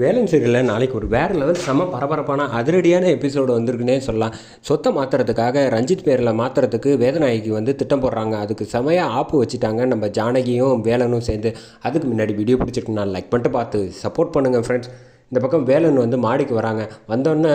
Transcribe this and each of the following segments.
வேலன் சீரியலில் நாளைக்கு ஒரு வேறு லெவல் செம பரபரப்பான அதிரடியான எபிசோடு வந்திருக்குன்னே சொல்லலாம். சொத்தை மாற்றுறதுக்காக ரஞ்சித் பேரில் மாற்றுறதுக்கு வேதநாயகி வந்து திட்டம் போடுறாங்க. அதுக்கு செமையாக ஆப்பு வச்சுட்டாங்க. நம்ம ஜானகியும் வேலனும் சேர்ந்து. அதுக்கு முன்னாடி வீடியோ பிடிச்சிருக்கு நான் லைக் பண்ணிட்டு பார்த்து சப்போர்ட் பண்ணுங்கள் ஃப்ரெண்ட்ஸ் இந்த பக்கம் வேலன் வந்து மாடிக்கு வராங்க. வந்தோடனே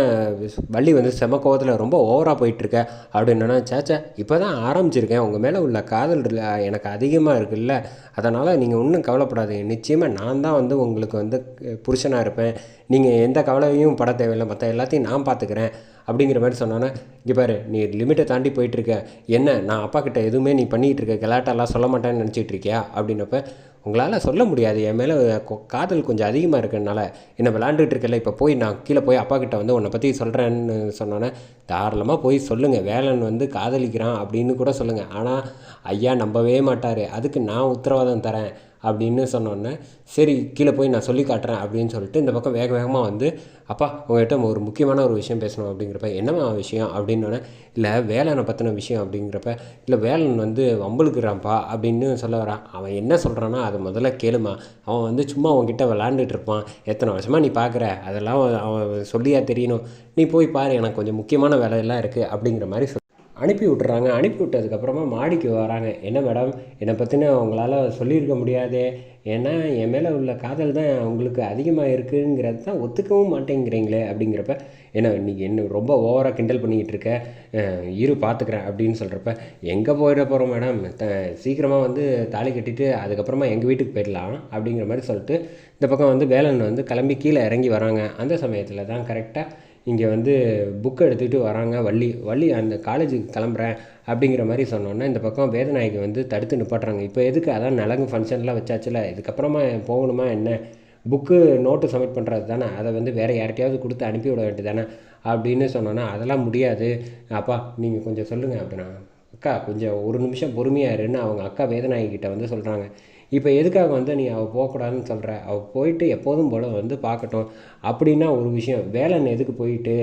வள்ளி வந்து செம கோவத்தில் ரொம்ப ஓவராக போயிட்டுருக்க. அப்படின்னா சேச்சா இப்போ தான் ஆரம்பிச்சிருக்கேன். உங்கள் மேலே உள்ள காதல் எனக்கு அதிகமாக இருக்குல்ல. அதனால் நீங்கள் ஒன்றும் கவலைப்படாதீங்க. நிச்சயமாக நான் தான் வந்து உங்களுக்கு வந்து புருஷனாக இருப்பேன். நீங்கள் எந்த கவலையும் பட தேவையில்லை. மற்ற எல்லாத்தையும் நான் பார்த்துக்கிறேன் அப்படிங்கிற மாதிரி சொன்னோன்னே இங்கே பாரு நீ லிமிட்டை தாண்டி போயிட்டுருக்க. என்ன நான் அப்பா கிட்ட எதுவுமே நீ பண்ணிகிட்டு இருக்க கலாட்டெல்லாம் சொல்ல மாட்டேன்னு நினச்சிட்டு இருக்கியா அப்படின்னப்ப உங்களால் சொல்ல முடியாது. என் மேலே கொ- காதல் கொஞ்சம் அதிகமாக இருக்கிறனால என்ன விளாண்டுட்டு இருக்கல இப்போ போய் நான் கீழே போய் அப்பா கிட்ட வந்து உன்னை பற்றி சொல்கிறேன்னு சொன்னோன்னே தாராளமாக போய் சொல்லுங்கள் வேலன் வந்து காதலிக்கிறான் அப்படின்னு கூட சொல்லுங்கள் ஆனால் ஐயா நம்பவே மாட்டார். அதுக்கு நான் உத்தரவாதம் தரேன். அப்படின்னு சொன்னோன்னே சரி கீழே போய் நான் சொல்லி காட்டுறேன் அப்படின்னு சொல்லிட்டு இந்த பக்கம் வேக வேகமாக வந்து அப்பா உங்கள்கிட்ட ஒரு முக்கியமான ஒரு விஷயம் பேசணும் அப்படிங்கிறப்ப என்னம்மா விஷயம்? அப்படின்னோடனே இல்லை வேலனை பற்றின விஷயம் அப்படிங்கிறப்ப இல்லை வேலன் வந்து வம்பளுக்குறான்ப்பா அப்படின்னு சொல்ல வரான் அவன் என்ன சொல்கிறான்னா அதை முதல்ல கேளுமா அவன் வந்து சும்மா உன்கிட்ட விளாண்டுட்டு இருப்பான். எத்தனை வருஷமாக நீ பார்க்குற அதெல்லாம் அவன் சொல்லியா தெரியணும். நீ போய் பாரு எனக்கு கொஞ்சம் முக்கியமான வேலையெல்லாம் இருக்குது அப்படிங்கிற மாதிரி சொல் அனுப்பி விட்டுறாங்க அனுப்பி விட்டதுக்கப்புறமா மாடிக்கு வராங்க. என்ன மேடம் என்னை பற்றின உங்களால் சொல்லியிருக்க முடியாதே. ஏன்னா என் மேலே உள்ள காதல் தான் உங்களுக்கு அதிகமாக இருக்குங்கிறது தான் ஒத்துக்கவும் மாட்டேங்கிறீங்களே அப்படிங்கிறப்ப ஏன்னா இன்றைக்கி என்ன ரொம்ப ஓவராக கிண்டல் பண்ணிக்கிட்டு இருக்க? இரு பார்த்துக்கிறேன் அப்படின்னு சொல்கிறப்ப எங்கே போயிட போகிறோம் மேடம்? த சீக்கிரமாக வந்து தாலி கட்டிட்டு அதுக்கப்புறமா எங்கள் வீட்டுக்கு போயிடலாம் அப்படிங்கிற மாதிரி சொல்லிட்டு இந்த பக்கம் வந்து வேலன் வந்து கிளம்பி கீழே இறங்கி வராங்க. அந்த சமயத்தில் தான் கரெக்டாக இங்கே வந்து புக் எடுத்துகிட்டு வராங்க. வள்ளி வள்ளி அந்த காலேஜுக்கு கிளம்புறேன் அப்படிங்கிற மாதிரி சொன்னோன்னா இந்த பக்கம் வேதநாயகி வந்து தடுத்து நிப்பாட்டுறாங்க. இப்போ எதுக்கு அதான் நலங்கு ஃபங்க்ஷன்லாம் வச்சாச்சுல? இதுக்கப்புறமா போகணுமா என்ன? புக்கு நோட்டு சப்மிட் பண்ணுறது தானே? அதை வந்து வேறு யார்கிட்டயாவது கொடுத்து அனுப்பி விட வேண்டியது தானே? அப்படின்னு சொன்னோன்னா அதெல்லாம் முடியாது. அப்பா நீங்கள் கொஞ்சம் சொல்லுங்கள் அப்படின்னா அக்கா கொஞ்சம் ஒரு நிமிஷம் பொறுமையாக இருன்னு அவங்க அக்கா வேதநாயகிட்ட வந்து சொல்கிறாங்க இப்போ எதுக்காக வந்து நீ அவள் போகக்கூடாதுன்னு சொல்கிற அவள் போயிட்டு எப்போதும் போல் வந்து பார்க்கட்டும். அப்படின்னா ஒரு விஷயம். வேலன் எதுக்கு போயிட்டு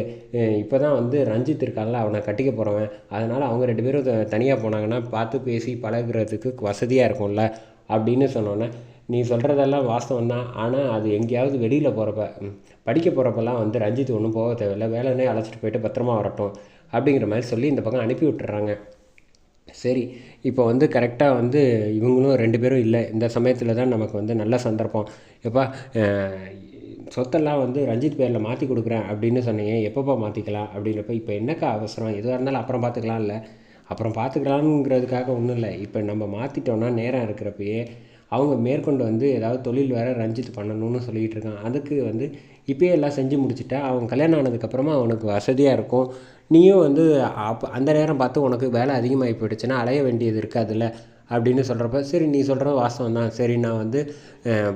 இப்போ தான் வந்து ரஞ்சித் இருக்கான்ல அவனை கட்டிக்க போகிறவன் அதனால் அவங்க ரெண்டு பேரும் தனியாக போனாங்கன்னா பார்த்து பேசி பழகுறதுக்கு வசதியாக இருக்கும்ல அப்படின்னு சொன்னோன்னே நீ சொல்கிறதெல்லாம் வாஸ்தவம் தான். ஆனால் அது எங்கேயாவது வெளியில் போகிறப்ப படிக்க போகிறப்பெல்லாம் வந்து ரஞ்சித் ஒன்றும் போக தேவையில்ல. வேலைன்னே அழைச்சிட்டு போயிட்டு பத்திரமா வரட்டும் அப்படிங்கிற மாதிரி சொல்லி இந்த பக்கம் அனுப்பி விட்டுறாங்க. சரி இப்போ வந்து கரெக்டாக வந்து இவங்களும் ரெண்டு பேரும் இல்லை. இந்த சமயத்தில் தான் நமக்கு வந்து நல்ல சந்தர்ப்பம். எப்பா சொத்தெல்லாம் வந்து ரஞ்சித் பேரில் மாற்றி கொடுக்குறேன் அப்படின்னு சொன்னீங்க. எப்பப்போ மாற்றிக்கலாம் அப்படின்றப்ப இப்போ என்னக்கா அவசரம்? எதுவாக இருந்தாலும் அப்புறம் பார்த்துக்கலாம் இல்லை. அப்புறம் பார்த்துக்கலாங்கிறதுக்காக ஒன்றும் இல்லை. இப்போ நம்ம மாற்றிட்டோன்னா நேரம் இருக்கிறப்பயே அவங்க மேற்கொண்டு வந்து ஏதாவது தொழில் வேறு ரஞ்சித் பண்ணணும்னு சொல்லிகிட்டு இருக்கான். அதுக்கு வந்து இப்போயே எல்லாம் செஞ்சு முடிச்சுட்டா அவன் கல்யாணம் ஆனதுக்கப்புறமா அவனுக்கு வசதியாக இருக்கும். நீயும் வந்து அப்போ அந்த நேரம் பார்த்து உனக்கு வேலை அதிகமாகி போயிடுச்சுன்னா அலைய வேண்டியது இருக்காதுல்ல அப்படின்னு சொல்கிறப்ப சரி நீ சொல்கிறது வாஸ்தவம் தான். சரி நான் வந்து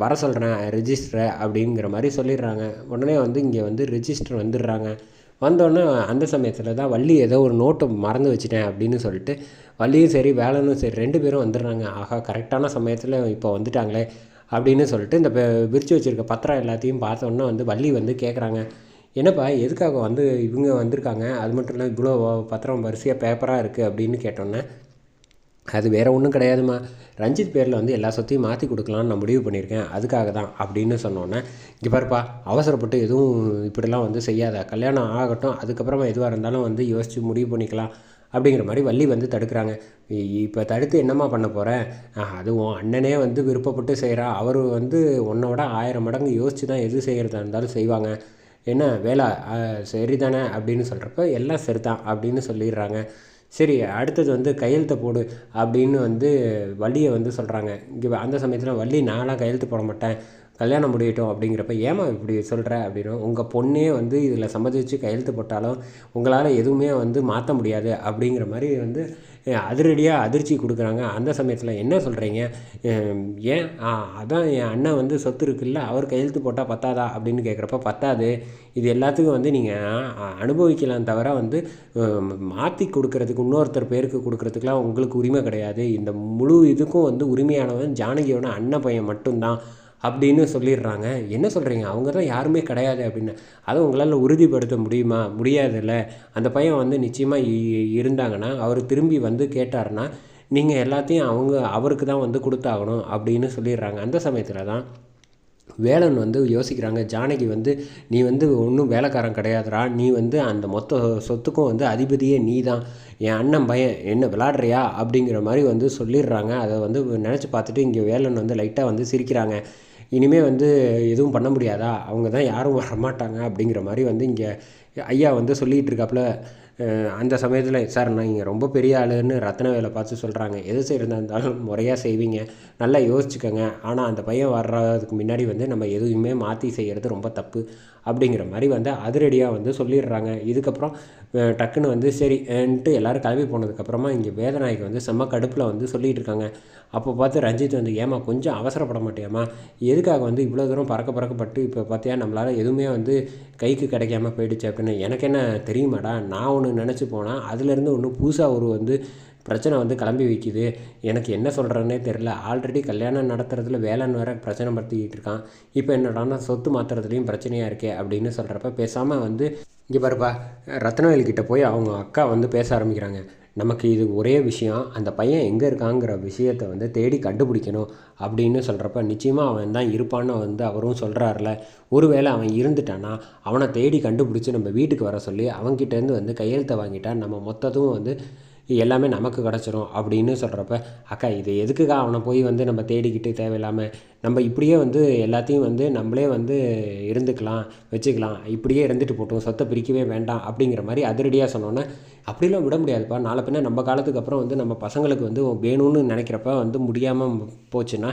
வர சொல்கிறேன் ரிஜிஸ்டரை அப்படிங்கிற மாதிரி சொல்லிடுறாங்க. உடனே வந்து இங்கே வந்து ரிஜிஸ்டர் வந்துடுறாங்க. வந்தோடனே அந்த சமயத்தில் தான் வள்ளி ஏதோ ஒரு நோட்டை மறந்து வச்சுட்டேன் அப்படின்னு சொல்லிட்டு வள்ளியும் சரி வேலனும் சரி ரெண்டு பேரும் வந்துடுறாங்க. ஆகா கரெக்டான சமயத்தில் இப்போ வந்துட்டாங்களே அப்படின்னு சொல்லிட்டு இந்த விரித்து வச்சுருக்க பத்திரம் எல்லாத்தையும் பார்த்தோன்னே வந்து வள்ளி வந்து கேட்குறாங்க என்னப்பா எதுக்காக வந்து இவங்க வந்திருக்காங்க? அது மட்டும் இல்லை இவ்வளோ பத்திரம் வரிசையாக பேப்பராக இருக்குது அப்படின்னு கேட்டோன்னே அது வேறு ஒன்றும் கிடையாதும்மா. ரஞ்சித் பேரில் வந்து எல்லா சொத்தையும் மாற்றி கொடுக்கலான்னு நான் முடிவு பண்ணியிருக்கேன். அதுக்காக தான் அப்படின்னு சொன்னோன்னே இங்கே பாருப்பா அவசரப்பட்டு எதுவும் இப்படிலாம் வந்து செய்யாத. கல்யாணம் ஆகட்டும் அதுக்கப்புறமா எதுவாக இருந்தாலும் வந்து யோசித்து முடிவு பண்ணிக்கலாம் அப்படிங்கிற மாதிரி வள்ளி வந்து தடுக்கிறாங்க. இப்போ தடுத்து என்னம்மா பண்ண போகிறேன் அதுவும் அண்ணனே வந்து விருப்பப்பட்டு செய்கிறா அவர் வந்து உன்னோட ஆயிரம் மடங்கு யோசித்து தான் எது செய்கிறதா இருந்தாலும் செய்வாங்க. என்ன வேலை சரி தானே அப்படின்னு சொல்கிறப்ப எல்லாம் சரிதான் அப்படின்னு சொல்லிடுறாங்க. சரி அடுத்தது வந்து கையெழுத்தை போடு அப்படின்னு வந்து வள்ளியை வந்து சொல்கிறாங்க இங்கே அந்த சமயத்தில் வள்ளி நான்லாம் கையெழுத்து போட மாட்டேன். கல்யாணம் முடியட்டும். அப்படிங்கிறப்ப ஏமா இப்படி சொல்கிற அப்படின்னு உங்கள் பொண்ணே வந்து இதில் சம்மதிச்சு கையெழுத்து போட்டாலும் உங்களால் எதுவுமே வந்து மாற்ற முடியாது. அப்படிங்கிற மாதிரி வந்து அதிரடியாக அதிர்ச்சி கொடுக்குறாங்க. அந்த சமயத்தில் என்ன சொல்கிறீங்க ஏன் அதான் என் அண்ணன் வந்து சொத்து இருக்குல்ல அவர் கையெழுத்து போட்டால் பத்தாதா? அப்படின்னு கேட்குறப்ப பத்தாது. இது எல்லாத்துக்கும் வந்து நீங்கள் அனுபவிக்கலாம் தவிர வந்து மாற்றி கொடுக்கறதுக்கு இன்னொருத்தர் பேருக்கு கொடுக்கறதுக்குலாம் உங்களுக்கு உரிமை கிடையாது. இந்த முழு இதுக்கும் வந்து உரிமையானவன் ஜானகியோட அண்ணன் பையன் மட்டும்தான். அப்படின்னு சொல்லிடுறாங்க. என்ன சொல்கிறீங்க அவங்க தான் யாருமே கிடையாது அப்படின்னு. அதை உங்களால் உறுதிப்படுத்த முடியுமா? முடியாதுல்ல. அந்த பையன் வந்து நிச்சயமாக இருந்தாங்கன்னா அவர் திரும்பி வந்து கேட்டார்னா நீங்கள் எல்லாத்தையும் அவங்க அவருக்கு தான் வந்து கொடுத்தாகணும் அப்படின்னு சொல்லிடுறாங்க. அந்த சமயத்தில் தான் வேலன் வந்து யோசிக்கிறாங்க. ஜானகி வந்து நீ வந்து ஒன்றும் வேலைக்காரன் கிடையாதுடா. நீ வந்து அந்த மொத்த சொத்துக்கும் வந்து அதிபதியே நீ தான் என் அண்ணன் பையன் என்ன விளாட்றியா அப்படிங்கிற மாதிரி வந்து சொல்லிடுறாங்க. அதை வந்து நினச்சி பார்த்துட்டு இங்கே வேலன் வந்து லைட்டாக வந்து சிரிக்கிறாங்க. இனிமேல் வந்து எதுவும் பண்ண முடியாதா? அவங்க தான் யாரும் வரமாட்டாங்க அப்படிங்கிற மாதிரி வந்து இங்கே ஐயா வந்து சொல்லிகிட்டு இருக்காப்புல அந்த சமயத்தில் சார் நான் இங்கே ரொம்ப பெரிய ஆளுன்னு ரத்ன வேலை பார்த்து சொல்கிறாங்க எது செய்கிறதா இருந்தாலும் முறையாக செய்வீங்க. நல்லா யோசிச்சுக்கோங்க. ஆனால் அந்த பையன் வர்றதுக்கு முன்னாடி வந்து நம்ம எதுவுமே மாற்றி செய்கிறது ரொம்ப தப்பு அப்படிங்கிற மாதிரி வந்து அதிரடியாக வந்து சொல்லிடுறாங்க. இதுக்கப்புறம் டக்குன்னு வந்து சரின்ட்டு எல்லோரும் கிளம்பி போனதுக்கப்புறமா இங்கே வேதநாயகி வந்து செம்ம கடுப்பில் வந்து சொல்லிகிட்டு இருக்காங்க. அப்போ பார்த்து ரஞ்சித் வந்து ஏமா கொஞ்சம் அவசரப்பட மாட்டேமா எதுக்காக வந்து இவ்வளோ தூரம் பறக்க பறக்கப்பட்டு இப்போ பார்த்தியா நம்மளால் எதுவுமே வந்து கைக்கு கிடைக்காம போயிடுச்சு அப்படின்னு? எனக்கு என்ன தெரியுமாடா? நான் ஒன்று நினச்சி போனால் அதுலேருந்து ஒன்று புதுசாக ஒரு வந்து பிரச்சனை வந்து கிளம்பி வைக்கிது. எனக்கு என்ன சொல்கிறேன்னே தெரில ஆல்ரெடி கல்யாணம் நடத்துறதுல வேலைன்னு வேற பிரச்சனை படுத்திக்கிட்டு இருக்கான். இப்போ என்னடானா சொத்து மாற்றுறதுலையும் பிரச்சனையாக இருக்கே அப்படின்னு சொல்கிறப்ப பேசாமல் வந்து இங்கே பாருப்பா ரத்னவேல் கிட்டே போய் அவங்க அக்கா வந்து பேச ஆரம்பிக்கிறாங்க. நமக்கு இது ஒரே விஷயம் அந்த பையன் எங்கே இருக்காங்கிற விஷயத்தை வந்து தேடி கண்டுபிடிக்கணும் அப்படின்னு சொல்கிறப்ப நிச்சயமாக அவன் தான் இருப்பான்னு வந்து அவரும் சொல்கிறாருல ஒருவேளை அவன் இருந்துட்டான்னா அவனை தேடி கண்டுபிடிச்சி நம்ம வீட்டுக்கு வர சொல்லி அவன்கிட்டேருந்து வந்து கையெழுத்தை வாங்கிட்டா நம்ம மொத்தத்தும் வந்து எல்லாமே நமக்கு கிடச்சிரும் அப்படின்னு சொல்கிறப்ப அக்கா இது எதுக்குக்கா அவனை போய் வந்து நம்ம தேடிக்கிட்டு தேவையில்லாமல் நம்ம இப்படியே வந்து எல்லாத்தையும் வந்து நம்மளே வந்து இருந்துக்கலாம் வச்சுக்கலாம். இப்படியே இருந்துட்டு போட்டோம். சொத்தை பிரிக்கவே வேண்டாம் அப்படிங்கிற மாதிரி அதிரடியாக சொன்னோன்னே அப்படிலாம் விட முடியாதுப்பா. நாளை பின்ன நம்ம காலத்துக்கு அப்புறம் வந்து நம்ம பசங்களுக்கு வந்து வேணும்னு நினைக்கிறப்ப வந்து முடியாமல் போச்சுன்னா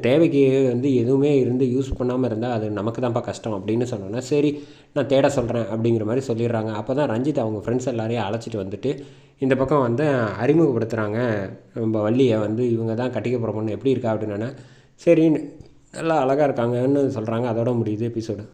தேவைக்கு வந்து எதுவுமே இருந்து யூஸ் பண்ணாமல் இருந்தால் அது நமக்கு தான்ப்பா கஷ்டம் அப்படின்னு சொன்னோன்னா சரி நான் தேட சொல்கிறேன் அப்படிங்கிற மாதிரி சொல்லிடுறாங்க. அப்போ தான் ரஞ்சித் அவங்க ஃப்ரெண்ட்ஸ் எல்லாரையும் அழைச்சிட்டு வந்துட்டு இந்த பக்கம் வந்து அறிமுகப்படுத்துகிறாங்க நம்ம வள்ளியை வந்து இவங்க தான் கட்டிக்க போகிற பொண்ணு எப்படி இருக்கா அப்படின்னா சரி நல்லா அழகாக இருக்காங்கன்னு சொல்கிறாங்க அதோட முடியுது எபிசோடு